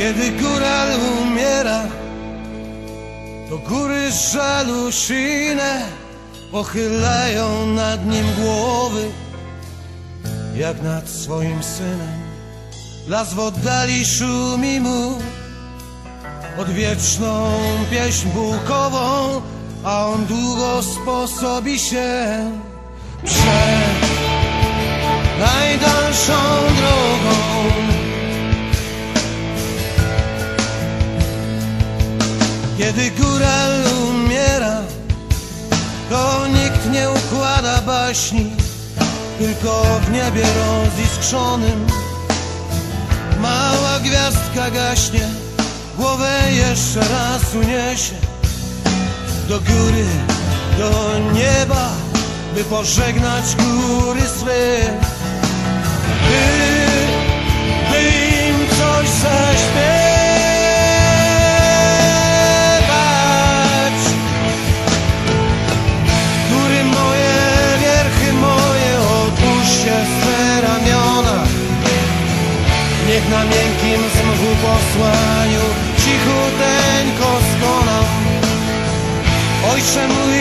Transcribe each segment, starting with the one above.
Kiedy góral umiera, to góry żalu pochylają nad nim głowy, jak nad swoim synem. Las w oddali szumi mu odwieczną pieśń bułkową, a on długo sposobi się przed najdalszą drogą. Kiedy góral umiera, to nikt nie układa baśni, tylko w niebie roziskrzonym mała gwiazdka gaśnie, głowę jeszcze raz uniesie do góry, do nieba, by pożegnać góry swe. By, by im coś zaśpiewać. Niech na miękkim z mchu posłaniu cichuteńko skonam. Ojcze mój,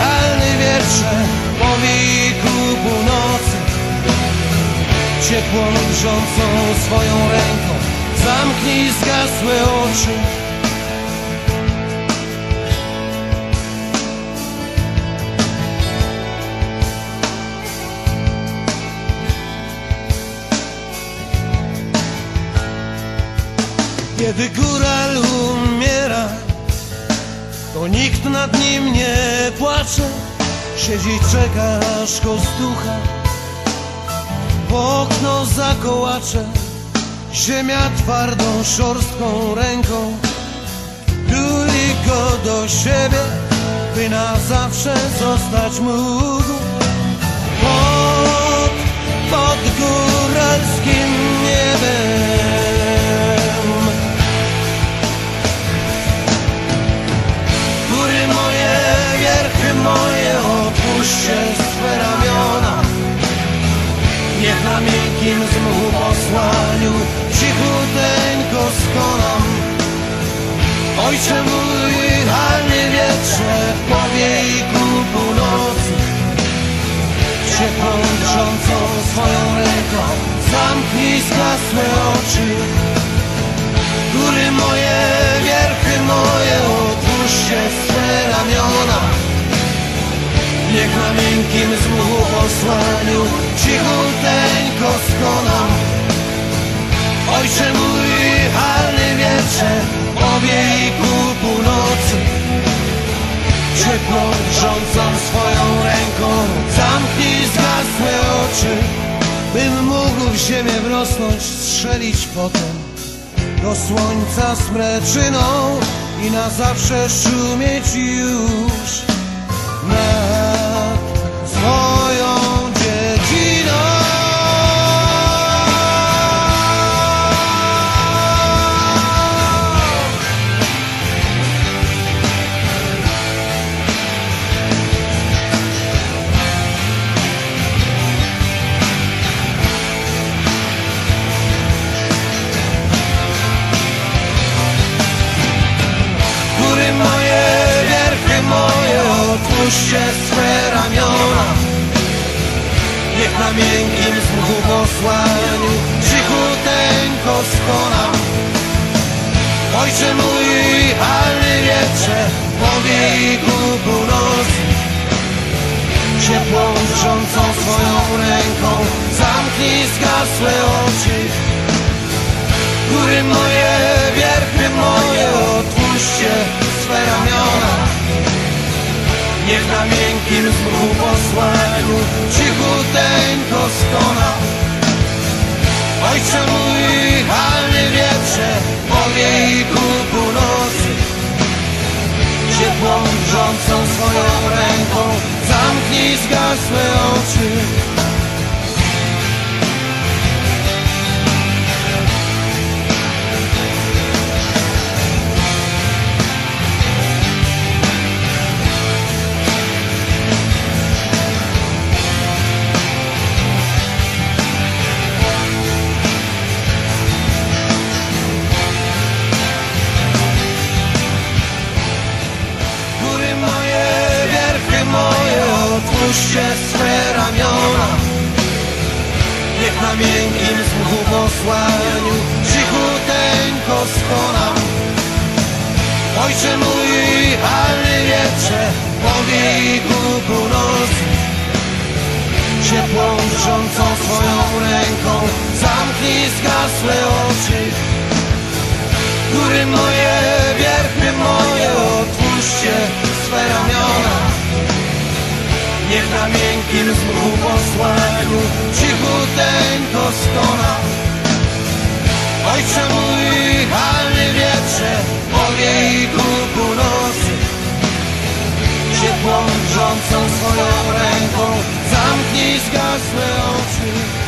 halny wietrze, powij ku północy, ciepłą drżącą swoją ręką, zamknij zgasłe oczy. Kiedy góral umiera, to nikt nad nim nie płacze, siedzi i czeka aż go zducha. W okno zakołacze, ziemia twardą, szorstką ręką, tuli go do siebie, by na zawsze zostać mógł. Pod, pod góralskim niebem. Wierchy moje, opuśćcie swe ramiona. Niech na miękkim z mchu posłaniu cichuteńko skonam. Ojcze mój, halny wietrze, powiej ku północy. Ciepłą, drżącą swoją ręką, zamknij zgasłe oczy. Góry moje, wierchy moje, otwórzcie na miękkim z mchu posłaniu cichuteńko skonam. Ojcze mój, halny wietrze, powiej ku północy. Ciepłą, drżącą swoją ręką, zamknij zgasłe oczy. Bym mógł w ziemię wrosnąć, strzelić potem do słońca smreczyną i na zawsze szumieć już nad swoją otwórzcie swe ramiona. Niech na miękkim z mchu posłaniu cichuteńko skonam. Ojcze mój, halny wietrze, powiej ku północy. Ciepłą, drżącą swoją ręką, zamknij zgasłe oczy. Góry moje, wierchy moje, otwórzcie swe ramiona. Niech na miękkim z mchu posłaniu cichuteńko skona. Ojcze mój, halny wietrze, powiej ku północy. Ciepłą, drżącą swoją ręką, zamknij zgasłe oczy. Otwórzcie swe ramiona. Niech na miękkim słuchu posłaniu Cichuteńko skonam. Ojcze mój, halny wietrze Powiej ku północy. Ciepłą drżącą swoją ręką Zamknij zgasłe oczy. Góry moje, wierchy moje Otwórzcie swe ramiona Niech na miękkim zmuchu posłaniu Cichuteńko skona Ojcze mój, halny wietrze Powiej ku północy. Ciepłą drżącą swoją ręką Zamknij zgasłe oczy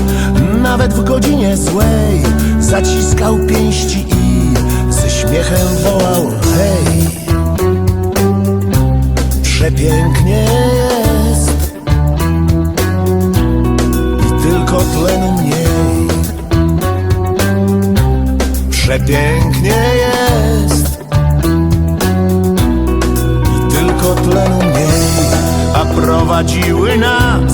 nawet w godzinie złej. Zaciskał pięści i ze śmiechem wołał hej. Przepięknie jest. I tylko tlenu mniej. Przepięknie jest. I tylko tlenu mniej, a prowadziły nas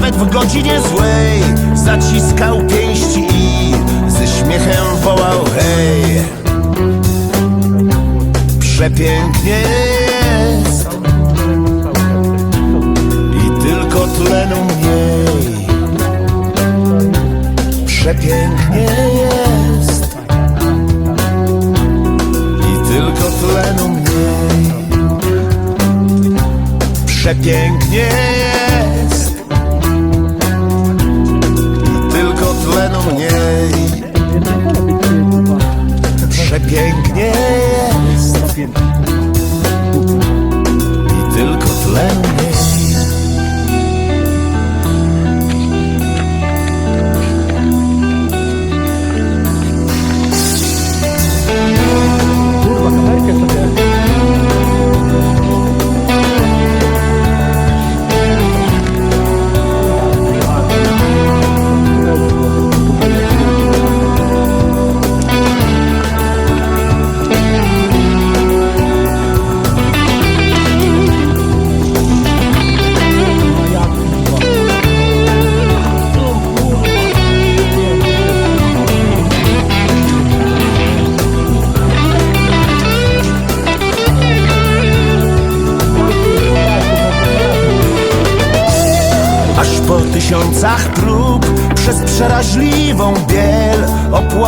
nawet w godzinie złej, zaciskał pięści i ze śmiechem wołał hej. Przepięknie jest i tylko tlenu mniej. Przepięknie jest i tylko tlenu mniej. Przepięknie jest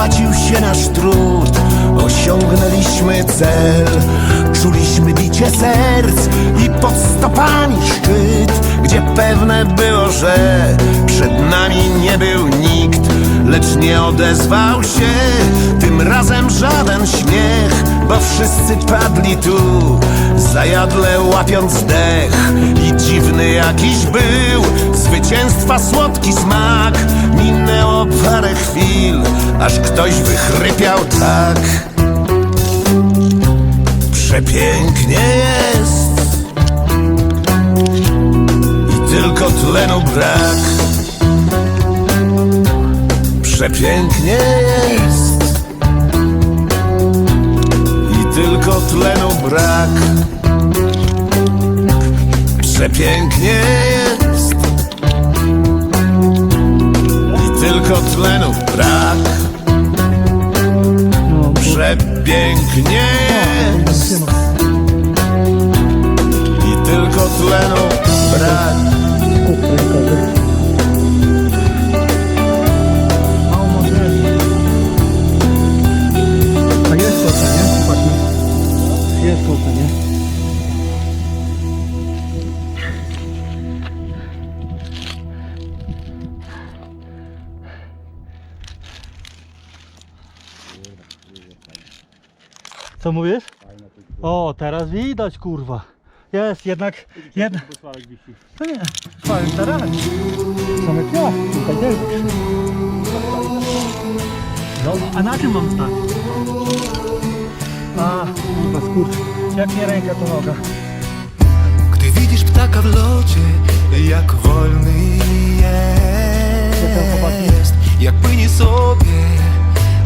opłacił się nasz trud. Osiągnęliśmy cel, czuliśmy bicie serc i pod stopami szczyt, gdzie pewne było, że przed nami nie był nikt, lecz nie odezwał się tym razem żaden śmiech, bo wszyscy padli tu zajadle łapiąc dech I dziwny jakiś był. Zwycięstwa słodki smak. Minęło parę chwil, aż ktoś wychrypiał tak. Przepięknie jest. I tylko tlenu brak. Przepięknie jest. I tylko tlenu brak Przepięknie jest. I tylko tlenu brak. Przepięknie jest. I tylko tlenu brak. Jest nie? Co mówisz? O, teraz widać kurwa. Jest, jednak, jednak. To nie, fajny teren. Same kwiaty, tutaj też. No, a na czym mam stać? A, kurwa, skurcz. Jak nie ręka, to noga. Gdy widzisz ptaka w locie, jak wolny jest Jak płynie sobie,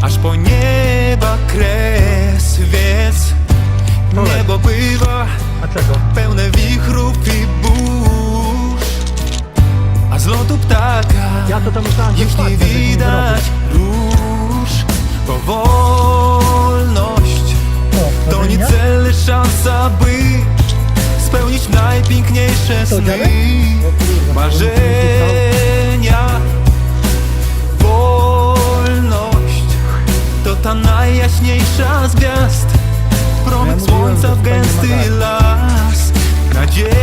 aż po nieba kres Więc Olej. niebo bywa A czego? pełne wichrów i burz. A z lotu ptaka Ja to tam myślałem, że już nie że widać. róż Powolność No, to może nie cel, lecz szansa, by spełnić najpiękniejsze Co, sny, marzenia. Ta najjaśniejsza z gwiazd, promyk Ja słońca w gęsty tak. las, nadzieja.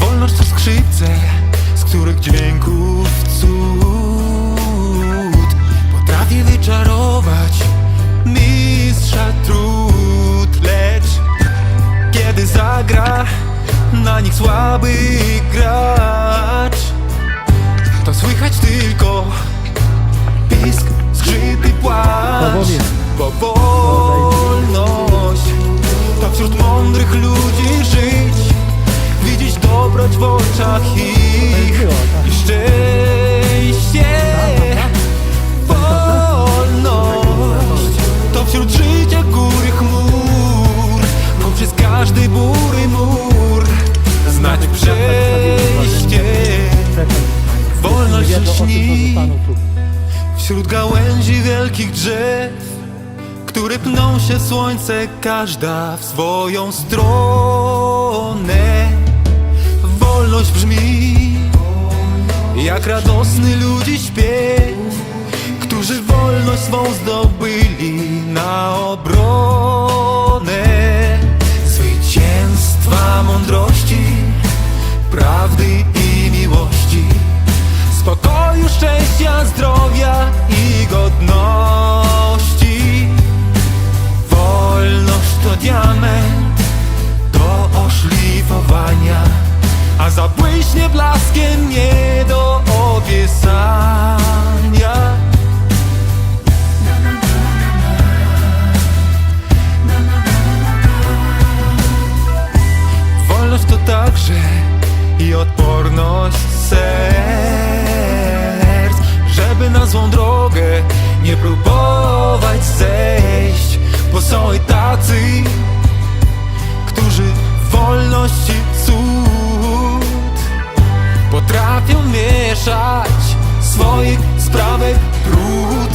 Wolność to skrzypce, z których dźwięków Wśród gałęzi wielkich drzew Które pną się słońce Każda w swoją stronę. Wolność brzmi Jak radosny ludzi śpiew Którzy wolność swą zdobyli na obronę. Zwycięstwa mądrości Prawdy Spokoju, szczęścia, zdrowia i godności. Wolność to diament do oszlifowania A zabłyśnie blaskiem nie do opiesania Wolność to także i odporność serc Żeby złą drogę. Nie próbować zejść Bo są i tacy, którzy wolności cud Potrafią mieszać swoich sprawek brud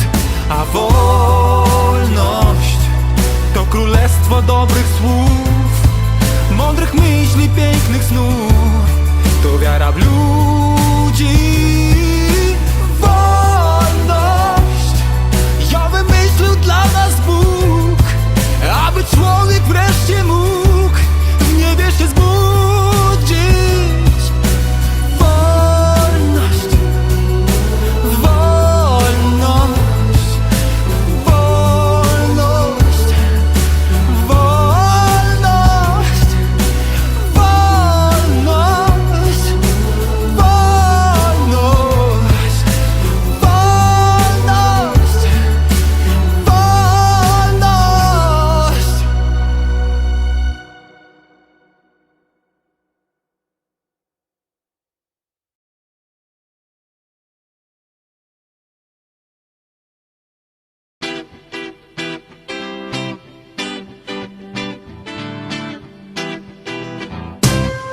A wolność to królestwo dobrych słów Mądrych myśli, pięknych snów. To wiara w ludzi Człowiek wreszcie mógł W niebie się zbudzić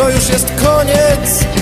To już jest koniec.